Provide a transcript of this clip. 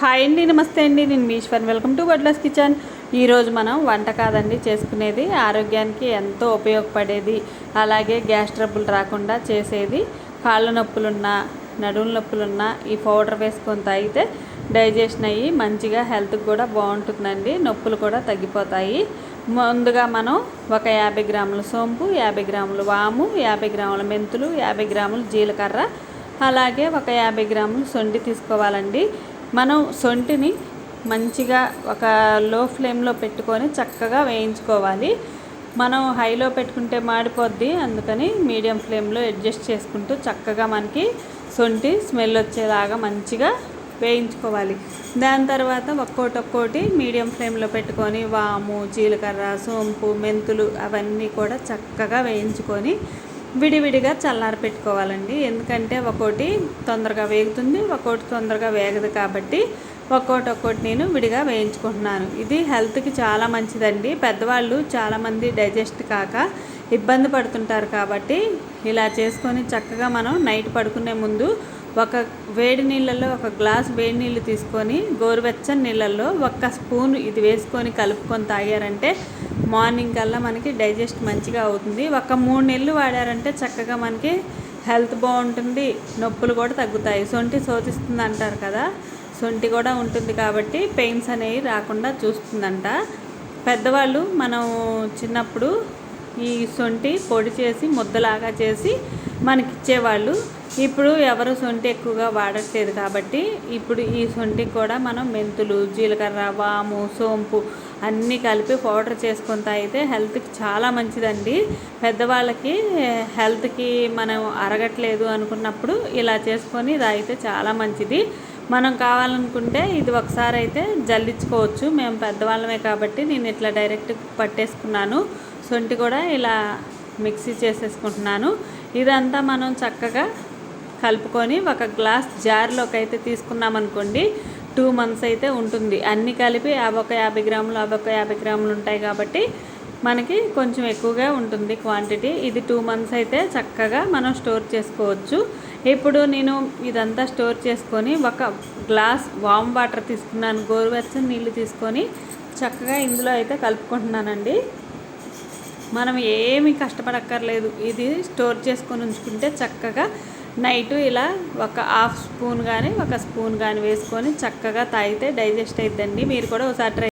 Hi అండి నమస్తే అండి. నేను Meeshwar welcome to Vadlas kitchen. ఈరోజు మనం వంట కాదండి చేసుకునేది ఆరోగ్యానికి ఎంతో ఉపయోగపడేది అలాగే గ్యాస్ ట్రబుల్ రాకుండా చేసేది కాళ్ళ నొప్పులున్నా నడుముల నొప్పులున్నా ఈ పౌడర్ వేసుకొని తాగితే డైజెషన్ అయ్యి మంచిగా హెల్త్కి కూడా బాగుంటుందండి. నొప్పులు కూడా తగ్గిపోతాయి. ముందుగా మనం ఒక యాభై గ్రాముల సోంపు యాభై గ్రాములు వాము యాభై గ్రాముల మెంతులు యాభై గ్రాములు జీలకర్ర అలాగే ఒక యాభై గ్రాములు సొండి తీసుకోవాలండి. మనం సొంటిని మంచిగా ఒక లో ఫ్లేమ్లో పెట్టుకొని చక్కగా వేయించుకోవాలి. మనం హైలో పెట్టుకుంటే మాడిపోద్ది. అందుకని మీడియం ఫ్లేమ్లో అడ్జస్ట్ చేసుకుంటూ చక్కగా మనకి సొంటి స్మెల్ వచ్చేలాగా మంచిగా వేయించుకోవాలి. దాని తర్వాత ఒక్కోటి ఒక్కోటి మీడియం ఫ్లేమ్లో పెట్టుకొని వాము జీలకర్ర సోంపు మెంతులు అవన్నీ కూడా చక్కగా వేయించుకొని విడివిడిగా చల్లారి పెట్టుకోవాలండి. ఎందుకంటే ఒక్కోటి తొందరగా వేగుతుంది ఒక్కోటి తొందరగా వేగదు కాబట్టి ఒక్కోటి ఒక్కోటి నేను విడిగా వేయించుకుంటున్నాను. ఇది హెల్త్కి చాలా మంచిదండి. పెద్దవాళ్ళు చాలామంది డైజెస్ట్ కాక ఇబ్బంది పడుతుంటారు కాబట్టి ఇలా చేసుకొని చక్కగా మనం నైట్ పడుకునే ముందు ఒక వేడి నీళ్ళల్లో ఒక గ్లాస్ వేడి నీళ్ళు తీసుకొని గోరువెచ్చని నీళ్ళల్లో ఒక్క స్పూన్ ఇది వేసుకొని కలుపుకొని తాగారంటే మార్నింగ్ కల్లా మనకి డైజెస్ట్ మంచిగా అవుతుంది. ఒక మూడు నెలలు వాడారంటే చక్కగా మనకి హెల్త్ బాగుంటుంది నొప్పులు కూడా తగ్గుతాయి. సొంటి శోధిస్తుంది అంటారు కదా సొంటి కూడా ఉంటుంది కాబట్టి పెయిన్స్ అనేవి రాకుండా చూస్తుందంట. పెద్దవాళ్ళు మనం చిన్నప్పుడు ఈ సొంటి పొడి చేసి ముద్దలాగా చేసి మనకి ఇచ్చేవాళ్ళు ఇప్పుడు ఎవరు సొంటి ఎక్కువగా వాడట్లేదు కాబట్టి ఇప్పుడు ఈ సొంటికి కూడా మనం మెంతులు జీలకర్ర వాము సోంపు అన్నీ కలిపి పౌడర్ చేసుకొని తాగితే హెల్త్కి చాలా మంచిదండి. పెద్దవాళ్ళకి హెల్త్కి మనం అరగట్లేదు అనుకున్నప్పుడు ఇలా చేసుకొని తాగితే చాలా మంచిది. మనం కావాలనుకుంటే ఇది ఒకసారి అయితే జల్లించుకోవచ్చు. మేము పెద్దవాళ్ళమే కాబట్టి నేను ఇట్లా డైరెక్ట్ పట్టేసుకున్నాను. సొంటి కూడా ఇలా మిక్సీ చేసేసుకుంటున్నాను. ఇదంతా మనం చక్కగా కలుపుకొని ఒక గ్లాస్ జార్లోకి అయితే తీసుకున్నాం అనుకోండి టూ మంత్స్ అయితే ఉంటుంది. అన్నీ కలిపి అవి ఒక యాభై గ్రాములు అవి ఒక యాభై గ్రాములు ఉంటాయి కాబట్టి మనకి కొంచెం ఎక్కువగా ఉంటుంది క్వాంటిటీ. ఇది టూ మంత్స్ అయితే చక్కగా మనం స్టోర్ చేసుకోవచ్చు. ఇప్పుడు నేను ఇదంతా స్టోర్ చేసుకొని ఒక గ్లాస్ వామ్ వాటర్ తీసుకున్నాను. గోరువెచ్చని నీళ్ళు తీసుకొని చక్కగా ఇందులో అయితే కలుపుకుంటున్నానండి. మనం ఏమి కష్టపడక్కర్లేదు. ఇది స్టోర్ చేసుకొని ఉంచుకుంటే చక్కగా నైట్ ఇలా ఒక హాఫ్ స్పూన్ కానీ ఒక స్పూన్ కానీ వేసుకొని చక్కగా తాగితే డైజెస్ట్ అవుతుందండి మీరు కూడా ఒకసారి ట్రై